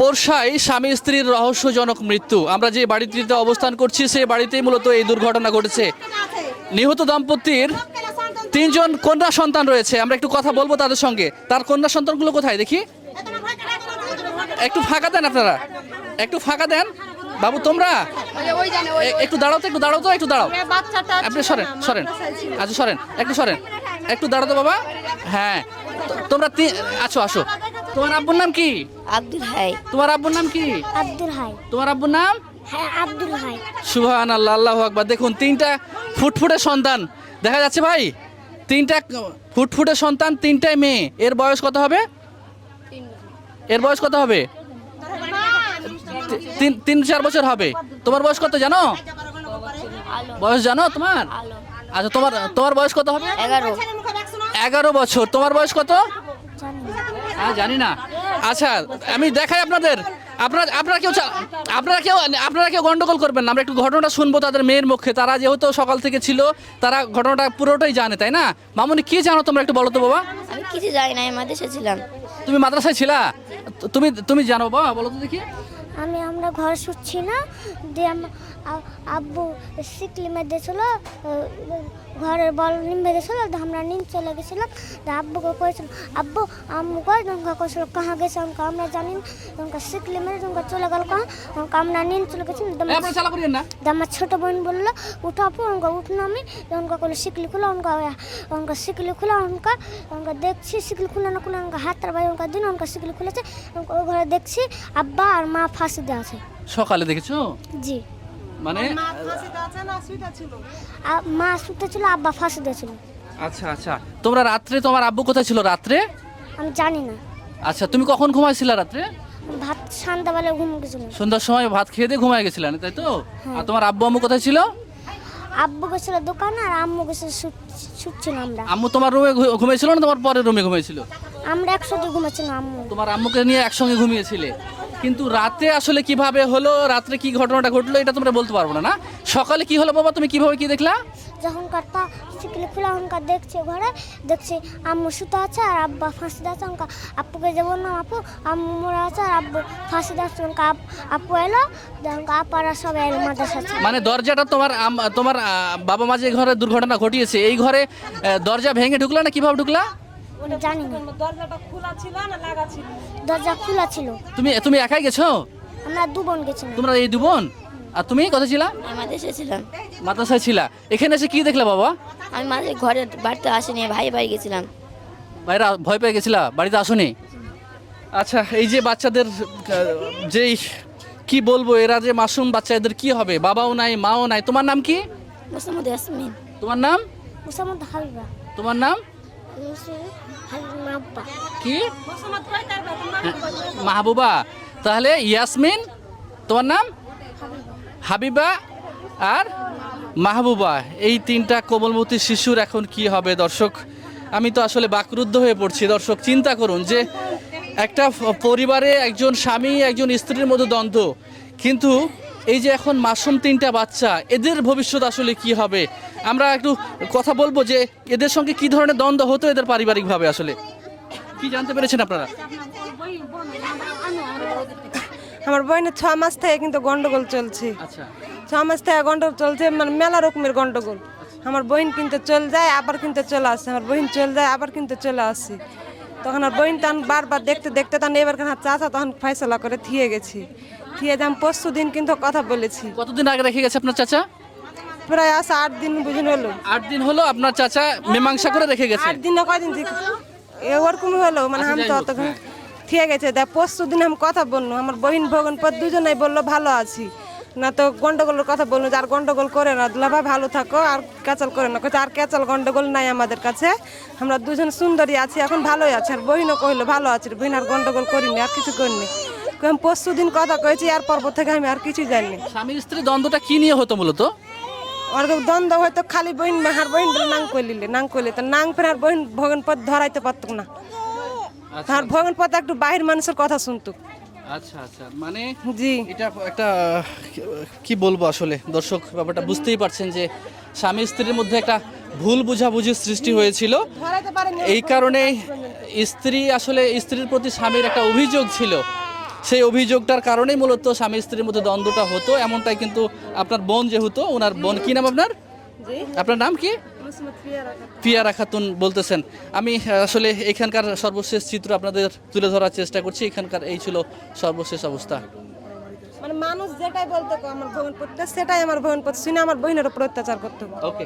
পোরশায় স্বামী স্ত্রীর রহস্যজনক মৃত্যু। আমরা যে বাড়িটিতে অবস্থান করছি, সেই বাড়িতেই মূলত এই দুর্ঘটনা ঘটেছে। নিহত দম্পতির তিনজন কন্যা সন্তান রয়েছে। আমরা একটু কথা বলব তাদের সঙ্গে। তার কন্যা সন্তানগুলো কোথায় দেখি? একটু ফাঁকা দেন আপনারা। একটু ফাঁকা দেন। বাবু, তোমরা? একটু দাঁড়াও তো, একটু দাঁড়াও তো, একটু দাঁড়াও। আপনি সরেন সরেন। আচ্ছা সরেন। একটু সরেন। একটু দাঁড়াও তো, বাবা। হ্যাঁ। তোমরা তি- আছো আসো। তোমার আব্বুর নাম কি? আব্দুল হাই। তোমার আব্বুর নাম কি? আব্দুল হাই। তোমার আব্বুর নাম? হ্যাঁ আব্দুল হাই। সুহান আল্লাহ আল্লাহ আকবার। দেখুন তিনটা ফুটফুটে সন্তান। দেখা যাচ্ছে ভাই তিনটা ফুটফুটে সন্তান তিনটাই মেয়ে। এর বয়স কত হবে? এর বয়স কত হবে? তিন তিন চার বছর হবে। তোমার বয়স কত জানো? বয়স জানো তোমার? আচ্ছা তোমার তোমার বয়স কত হবে? এগারো। এগারো বছর। তোমার বয়স কত? হ্যাঁ জানি না। আচ্ছা আমি দেখাই আপনাদের। আপনারা আপনারা কেউ চা- আপনারা কেউ আপনারা কেউ গন্ডগোল করবেন না। আমরা একটু ঘটনাটা শুনব তাদের মেয়ের মুখে। তারা যেহেতু সকাল থেকে ছিল তারা ঘটনাটা পুরোটাই জানে তাই না? মামুনি কি জানো তোমরা একটু বলো তো বাবা? আমি কিছু জানি না আমি ছিলাম। তুমি মাদ্রাসায় ছিলা? তুমি তুমি জানো বাবা বলো তো দেখি। আমি আমরা ঘর শুচ্ছি না। দিয়ে আব্বু শিকলি মেঁধেছিল ঘরের বল নিম দিয়ে আমরা নিম চলে গেছিলাম দিয়ে আব্বুকে কয়েছিল আব্বু আম্মু কয় তোমাকে কয়েছিল কাহা গেছে? আমাকে আমরা জানি না। তোমাকে শিকলি মেরে তোমাকে চলে গেল কাহা? আমাকে আমরা নিম চলে গেছিলাম আমার- ছোট বোন বলল উঠো আপু আমাকে উঠলাম আমি। আমাকে করল শিকলি খুলো আমাকে আমাকে শিকলি খুলে আমাকে আমাকে দেখছি শিকলি খুলে না খুলে আমাকে হাতের বাইরে আমাকে দিন আমাকে শিকলি খুলেছে। ওই ঘরে দেখছি আব্বা আর মা ফাঁসি দেওয়া আছে। সকালে দেখেছ? জি। মানে মা শুতে ছিল? আব্বা ফাঁসি দিয়েছিল আচ্ছা আচ্ছা। তোমরা রাত্রে তোমার আব্বু কোথায় ছিল রাত্রে? আমি জানি না। আচ্ছা তুমি কখন ঘুমাইছিলা রাত্রে? ভাত সন্ধ্যাবেলা ঘুম গেছিল। সন্ধ্যার সময় ভাত খেয়ে দিয়ে ঘুমায় গেছিলেন তাই তো? আর তোমার আব্বু আম্মু কোথায় ছিল? আব্বু গেছিল দোকানে আর আম্মু গেছিল শুটছিল আমরা। আম্মু তোমার রুমে ঘুমিয়েছিল না তোমার পরের রুমে ঘুমিয়েছিল আমরা একসাথে ঘুমাচ্ছিলাম আম্মু। তোমার আম্মুকে নিয়ে একসঙ্গে ঘুমিয়েছিলে? কিন্তু রাতে আসলে কীভাবে হলো রাত্রে কি ঘটনাটা ঘটলো এটা তোমরা বলতে পারব না না? সকালে কি হলো বাবা তুমি কীভাবে কি দেখলা? যখন কাটপা শিকলি খুলে ওনকার দেখছে ঘরে দেখছি আম্মু শুতে আছে আর আব্বা ফাঁসি দিয়েছে ওনকা আপুকে যে বললাম আপু আম্মু মরা আছে আর আব্বু ফাঁসি দিয়েছে ওনকা আপ- এলো ওনকা আপারা সব এলো মাদ্রাসা মানে দরজাটা তোমার তোমার বাবা মা যে ঘরে দুর্ঘটনা ঘটিয়েছে এই ঘরে দরজা ভেঙে ঢুকলা না কীভাবে ঢুকলা? জানি না। দরজা খোলা ছিল। তুমি তুমি একাই গেছো? আমরা দু বোন গেছিলাম। তোমরা এই দু বোন? আর তুমি কোথায় ছিলা? মাদেশে ছিলাম। মাদ্রাসায় ছিলা। এখানে এসে কি দেখলে বাবা? আমি মাঝে ঘরে বাড়িতে আসিনি ভাই বাড়ি গেছিলাম। বাইরে ভয় পেয়ে গেছিলা? বাড়িতে আসোনি? আচ্ছা এই যে বাচ্চাদের যেই কি বলব এরা যে মাসুম বাচ্চা এদের কি হবে? বাবাও নাই মাও নাই। তোমার নাম কি? মোসাম্মদ ইয়াসমিন। তোমার নাম? হাবিবা। তোমার নাম? কি? হ্যাঁ, মাহবুবা। তাহলে ইয়াসমিন তোমার নাম? হাবিবা আর মাহবুবা। এই তিনটা কোমলমতি শিশুর এখন কি হবে দর্শক? আমি তো আসলে বাকরুদ্ধ হয়ে পড়ছি। দর্শক চিন্তা করুন যে একটা পরিবারে একজন স্বামী একজন স্ত্রীর মধ্যে দ্বন্দ্ব। কিন্তু এই যে এখন মাসুম তিনটা বাচ্চা এদের ভবিষ্যৎ আসলে কি হবে? আমরা একটু কথা বলব যে এদের সঙ্গে কি ধরনের দ্বন্দ্ব হতো এদের পারিবারিকভাবে আসলে? কি জানতে পেরেছেন আপনারা? আমার বোনের ছ মাস থেকে কিন্তু গন্ডগোল চলছে। আচ্ছা। ছ মাস থেকে গন্ডগোল চলছে মানে মেলা রকমের গন্ডগোল। আমার বোন কিন্তু চলে যায় আবার কিন্তু চলে আসে। আমার বোন চলে যায় আবার কিন্তু চলে আসে। তখন আর বোন তখন বারবার দেখতে দেখতে তখন এবার চাচা তখন ফয়সলা করে থিয়ে গেছি। থিয়ে যাম পরশু দিন কিন্তু কথা বলেছি। কতদিন আগে রেখে গেছে আপনার চাচা? প্রায় আসে আট দিন বুঝুন হলো আট দিন হলো আপনার চাচা মীমাংসা করে রেখে গেছে? আট দিন না কয়দিন থেকে ওরকমই হলো মানে আমি তো অত ঠিক আছে দেখ পরশু দিন আমি কথা বলল আমার বহিন ভগন পর দুজনেই বলল ভালো আছি। না তো গন্ডগোলের কথা বলল যে আর গন্ডগোল করে না। দুলাভা ভালো থাকো আর ক্যাচাল করে না। কইছে আর ক্যাচাল গন্ডগোল নাই আমাদের কাছে। আমরা দুজন সুন্দরী আছি এখন ভালোই আছে। আর বহিনও কইলো ভালো আছে। বহিন আর গন্ডগোল করিনি আর কিছু করিনি। আমি পরশু দিন কথা কয়েছি আর পর্ব থেকে আমি আর কিছু জানি স্বামী স্ত্রী দ্বন্দ্বটা কি নিয়ে হতো মূলত? ওর দ্বন্দ্ব হয়তো খালি বহিন হার বহিন নাং কইলিলে নাং কইলে। তো নাং ফের আর বহিন ভগন পদ ধরাইতে পারতো না। আর ভগন পদ একটু বাহির মানুষের কথা শুনতো আচ্ছা আচ্ছা। মানে জি। এটা একটা কি বলব আসলে? দর্শক ব্যাপারটা বুঝতেই পারছেন যে স্বামী স্ত্রীর মধ্যে একটা ভুল বুঝাবুঝির সৃষ্টি হয়েছিল। এই কারণে স্ত্রী আসলে স্ত্রীর প্রতি স্বামীর একটা অভিযোগ ছিল। সেই অভিযোগটার কারণেই মূলত স্বামী স্ত্রীর মধ্যে দ্বন্দ্বটা হতো এমনটাই কিন্তু আপনার বোন যেহেতু ওনার বোন কি নাম আপনার? আপনার নাম কি? পিয়ারা খাতুন বলতেছেন। আমি আসলে এখানকার সর্বশেষ চিত্র আপনাদের তুলে ধরার চেষ্টা করছি এখানকার এই ছিল সর্বশেষ অবস্থা। মানে মানুষ যেটাই বলতো আমার বোন পড়তে সেটাই আমার বোন পড়তে শুনে আমার বহিনের উপর অত্যাচার করতো ওকে